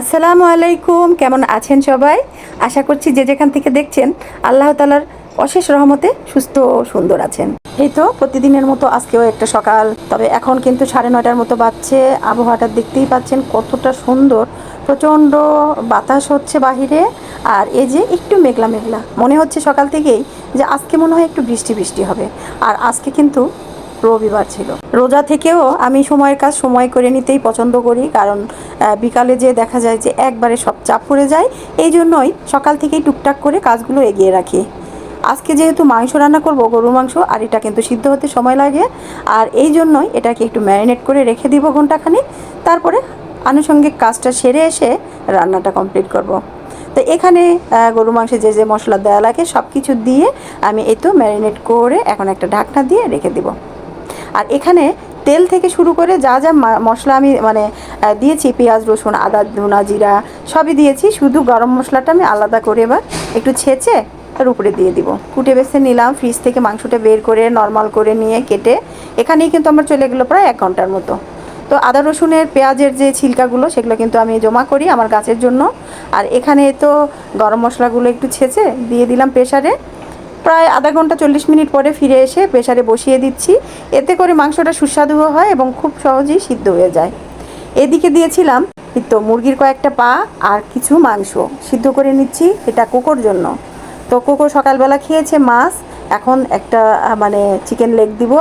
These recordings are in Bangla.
আসসালামু আলাইকুম, কেমন আছেন সবাই? আশা করছি যে যেখান থেকে দেখছেন, আল্লাহ তালার অশেষ রহমতে সুস্থ সুন্দর আছেন। এই তো প্রতিদিনের মতো আজকেও একটা সকাল। তবে এখন কিন্তু সাড়ে নয়টার মতো বাজছে। আবহাওয়াটা দেখতেই পাচ্ছেন কতটা সুন্দর। প্রচণ্ড বাতাস হচ্ছে বাহিরে। আর এই যে একটু মেঘলা মেঘলা। মনে হচ্ছে সকাল থেকেই যে আজকে মনে হয় একটু বৃষ্টি বৃষ্টি হবে। আর আজকে কিন্তু রবিবার ছিল। রোজা থেকেও আমি সময়ের কাজ সময় করে নিতেই পছন্দ করি, কারণ বিকালে যে দেখা যায় যে একবারে সব চাপ পড়ে যায়, এই জন্যই সকাল থেকেই টুকটাক করে কাজগুলো এগিয়ে রাখি। আজকে যেহেতু মাংস রান্না করব গরু মাংস, আর এটা কিন্তু সিদ্ধ হতে সময় লাগে, আর এই জন্যই এটাকে একটু ম্যারিনেট করে রেখে দিব ঘন্টাখানি তারপরে আনুষঙ্গিক কাজটা সেরে এসে রান্নাটা কমপ্লিট করব। তো এখানে গরু মাংসে যে যে মশলা দেওয়া লাগে সব কিছু দিয়ে আমি এই তো ম্যারিনেট করে এখন একটা ঢাকনা দিয়ে রেখে দিব। আর এখানে তেল থেকে শুরু করে যা যা মশলা আমি মানে দিয়েছি, পেঁয়াজ, রসুন, আদা, ধুনা, জিরা, সবই দিয়েছি। শুধু গরম মশলাটা আমি আলাদা করে এবার একটু ছেঁচে তার উপরে দিয়ে দিব। কুটে বেছে নিলাম ফ্রিজ থেকে মাংসটা বের করে নর্মাল করে নিয়ে কেটে। এখানেই কিন্তু আমার চলে গেলো প্রায় এক ঘণ্টার মতো। তো আদা, রসুনের, পেঁয়াজের যে ছিলকাগুলো, সেগুলো কিন্তু আমি জমা করি আমার গাছের জন্য। আর এখানে তো গরম মশলাগুলো একটু ছেঁচে দিয়ে দিলাম প্রেশারে প্রায় আধা ঘণ্টা চল্লিশ মিনিট পরে ফিরে এসে প্রেশারে বসিয়ে দিচ্ছি। এতে করে মাংসটা সুস্বাদুও হয় এবং খুব সহজেই সিদ্ধ হয়ে যায়। এদিকে দিয়েছিলাম তো মুরগির কয়েকটা পা আর কিছু মাংস। সিদ্ধ করে নিচ্ছি এটা কোকোর জন্য। তো কোকো সকালবেলা খেয়েছে মাছ। এখন একটা মানে চিকেন লেগ দিব।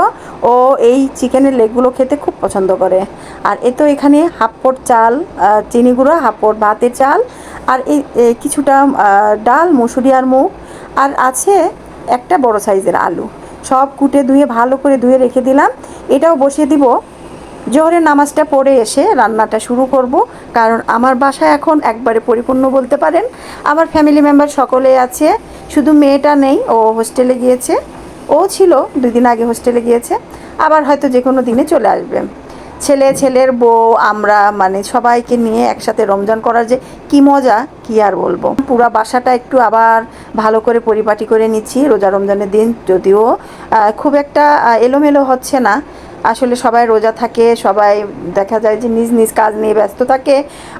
ও এই চিকেনের লেগগুলো খেতে খুব পছন্দ করে। আর এ তো এখানে হাফ পোট চাল চিনি গুঁড়ো, হাফ পোট ভাতের চাল। আর এই এই কিছুটা ডাল মুসুরি আর মুগ। আর আছে একটা বড় সাইজের আলু। সব কুটে ধুয়ে, ভালো করে ধুয়ে রেখে দিলাম। এটাও বসিয়ে দিব। জোহরের নামাজটা পড়ে এসে রান্নাটা শুরু করব। কারণ আমার বাসা এখন একবারে পরিপূর্ণ বলতে পারেন। আমার ফ্যামিলি মেম্বার সকলে আছে। শুধু মেয়েটা নেই, ও হোস্টেলে গিয়েছে। ও ছিল, দুই দিন আগে হোস্টেলে গিয়েছে। আবার হয়তো যে কোনো দিনে চলে আসবে। ছেলে, ছেলের বউ, আমরা মানে সবাইকে নিয়ে একসাথে রমজান করার যে কি মজা, কি আর বলব? পুরা বাসাটা একটু আবার ভালো করে পরিপাটি করে নিচ্ছি রোজা রমজানের দিন, যদিও খুব একটা এলোমেলো হচ্ছে না। আসলে সবাই রোজা থাকে, সবাই দেখা যায় যে নিজ নিজ কাজ নিয়ে ব্যস্ত থাকে।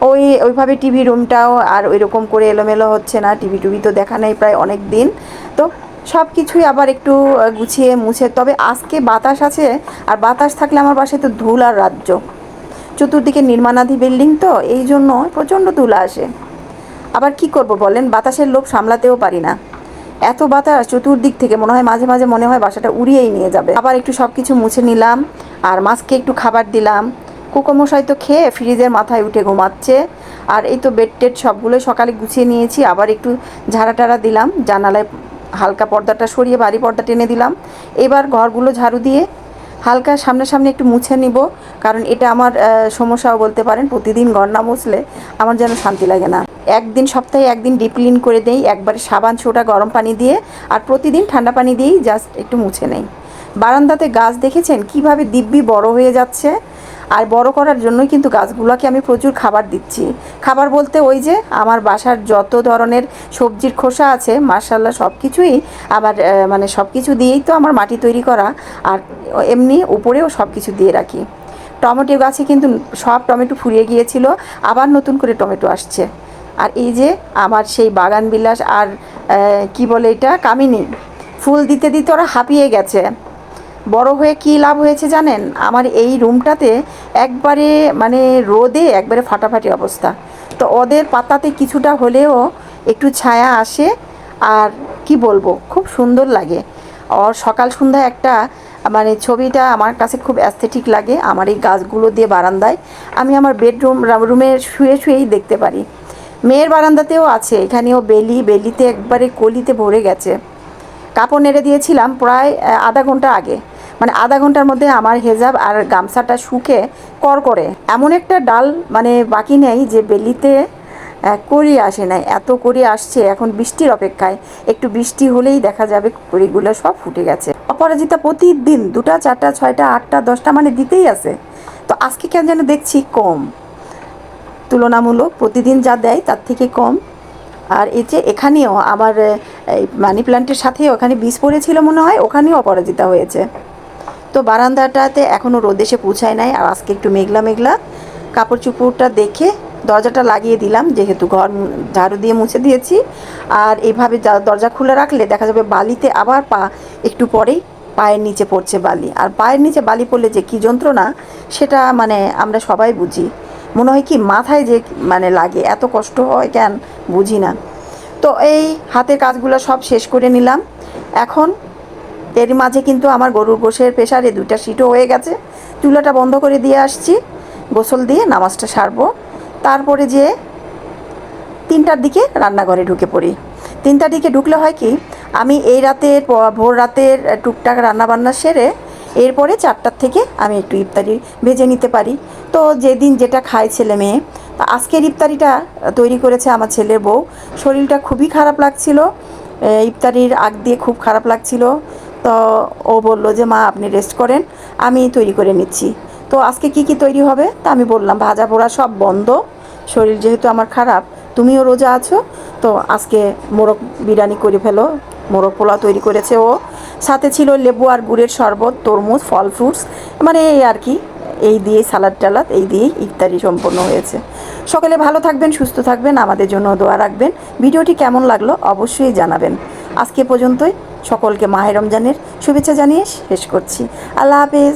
ওই, ওইভাবে টিভি রুমটাও আর ওইরকম করে এলোমেলো হচ্ছে না, টিভি টুভি তো দেখা নেই প্রায় অনেক দিন। তো সব কিছুই আবার একটু গুছিয়ে মুছে। তবে আজকে বাতাস আছে, আর বাতাস থাকলে আমার বাসায় তো ধুল আর রাজ্য। চতুর্দিকে নির্মাণাধি বিল্ডিং তো, এই জন্য প্রচণ্ড ধুলা আসে। আবার কি করব বলেন? বাতাসের লোভ সামলাতেও পারি না। এত বাতাস চতুর্দিক থেকে মনে হয় মাঝে মাঝে মনে হয় বাসাটা উড়িয়েই নিয়ে যাবে। আবার একটু সব কিছু মুছে নিলাম, আর মাছকে একটু খাবার দিলাম। কুকোমশাই তো খেয়ে ফ্রিজের মাথায় উঠে ঘুমাচ্ছে। আর এই তো বেড টেড সবগুলোই সকালে গুছিয়ে নিয়েছি, আবার একটু ঝাড়া টাড়া দিলাম, জানালায় হালকা পর্দাটা সরিয়ে বাড়ি পর্দা টেনে দিলাম। এবার ঘরগুলো ঝাড়ু দিয়ে হালকা সামনাসামনি একটু মুছে নিব, কারণ এটা আমার সমস্যাও বলতে পারেন, প্রতিদিন ঘর না মুছলে আমার যেন শান্তি লাগে না। একদিন সপ্তাহে একদিন ডিপ ক্লিন করে দেই, একবারে সাবান ছোটা গরম পানি দিয়ে, আর প্রতিদিন ঠান্ডা পানি দিয়েই জাস্ট একটু মুছে নেই। বারান্দাতে গাছ দেখেছেন? কীভাবে দিব্যি বড় হয়ে যাচ্ছে? আর বড় করার জন্যই কিন্তু গাছগুলোকে আমি প্রচুর খাবার দিচ্ছি। খাবার বলতে ওই যে আমার বাসার যত ধরনের সবজির খোসা আছে মার্শাল্লাহ সব কিছুই আহ, মানে সব কিছু দিয়েই তো আমার মাটি তৈরি করা। আর এমনি উপরেও সব কিছু দিয়ে রাখি। টমেটো গাছে কিন্তু সব টমেটো ফুরিয়ে গিয়েছিল আবার নতুন করে টমেটো আসছে। আর এই যে আমার সেই বাগান বিলাস আর কি বলে এটা কামিনী ফুল দিতে দিতে ওরা হাঁপিয়ে গেছে। বড় হয়ে কি লাভ হয়েছে জানেন? আমার এই রুমটাতে একবারে মানে রোদে একবারে ফাটাফাটি অবস্থা। তো ওদের পাতাতে কিছুটা হলেও একটু ছায়া আসে আর কি বলব, খুব সুন্দর লাগে। ওর সকাল সন্ধ্যা একটা মানে ছবিটা আমার কাছে খুব অ্যাস্থেটিক লাগে। আমার এই গাছগুলো দিয়ে বারান্দায় আমি আমার বেডরুম রুমে শুয়ে শুয়েই দেখতে পারি। মেয়ের বারান্দাতেও আছে, এখানেও বেলি, বেলিতে একবারে কলিতে ভরে গেছে। কাপড় নেড়ে দিয়েছিলাম প্রায় আধা ঘণ্টা আগে। মানে আধা ঘণ্টার মধ্যে আমার হেজাব আর গামছাটা শুকে কর করে। এমন একটা ডাল মানে বাকি নেই যে বেলিতে করি আসে নাই। এত করি আসছে, এখন বৃষ্টির অপেক্ষায়। একটু বৃষ্টি হলেই দেখা যাবে করিগুলো সব ফুটে গেছে। অপরাজিতা প্রতিদিন দুটা, চারটা, ছয়টা, আটটা, দশটা মানে দিতেই আছে। তো আজকে কেন যেন দেখছি কম। তুলনামূলক প্রতিদিন যা দেয় তার থেকে কম। আর এই যে এখানেও আমার মানি প্ল্যান্টের সাথে ওখানে বীজ পড়েছিল মনে হয়, ওখানেও অপরাজিতা হয়েছে। তো বারান্দাটাতে এখনও রোদ এসে পৌঁছায় নাই, আর আজকে একটু মেঘলা মেঘলা। কাপড় চুপড়টা দেখে দরজাটা লাগিয়ে দিলাম, যেহেতু ঘর ঝাড়ু দিয়ে মুছে দিয়েছি। আর এইভাবে দরজা খুলে রাখলে দেখা যাবে বালিতে আবার পা একটু পরেই পায়ের নিচে পড়ছে বালি। আর পায়ের নিচে বালি পড়লে যে কী যন্ত্রণা, সেটা মানে আমরা সবাই বুঝি। মনে হয় কি মাথায় যে মানে লাগে, এত কষ্ট হয় কেন বুঝি না। তো এই হাতের কাজগুলো সব শেষ করে নিলাম। এখন এর মাঝে কিন্তু আমার গরুর গোশের প্রেশারে দুইটা সিটও হয়ে গেছে। চুলাটা বন্ধ করে দিয়ে আসছি, গোসল দিয়ে নামাজটা সারবো। তারপরে যে তিনটার দিকে রান্নাঘরে ঢুকে পড়ি। তিনটার দিকে ঢুকলে হয় কি, আমি এই রাতের ভোর রাতের টুকটাক রান্নাবান্না সেরে এরপরে চারটার থেকে আমি একটু ইফতারি ভেজে নিতে পারি। তো যেদিন যেটা খায় ছেলে মেয়ে আজকের ইফতারিটা তৈরি করেছে আমার ছেলের বউ। শরীরটা খুবই খারাপ লাগছিল ইফতারির আগ দিয়ে খুব খারাপ লাগছিল। তো ও বলল যে, মা, আপনি রেস্ট করেন, আমি তৈরি করে নিচ্ছি। তো আজকে কি কি তৈরি হবে তা আমি বললাম, ভাজা পোড়া সব বন্ধ, শরীর যেহেতু আমার খারাপ, তুমিও রোজা আছো, তো আজকে মোরগ বিরিয়ানি করে ফেলো, মোরগ পোলাও তৈরি করেছে ও। সাথে ছিল লেবু আর গুড়ের শরবত, তরমুজ, ফল ফ্রুটস মানে এই আর কি, এই দিয়ে সালাদ টালাদ, এই দিয়েই ইফতারি সম্পন্ন হয়েছে। সকলে ভালো থাকবেন, সুস্থ থাকবেন, আমাদের জন্য দোয়া রাখবেন। ভিডিওটি কেমন লাগল অবশ্যই জানাবেন। আজকে পর্যন্তই সকলকে মাহে রমজানের শুভেচ্ছা জানিয়ে শেষ করছি। আল্লাহ হাফেজ।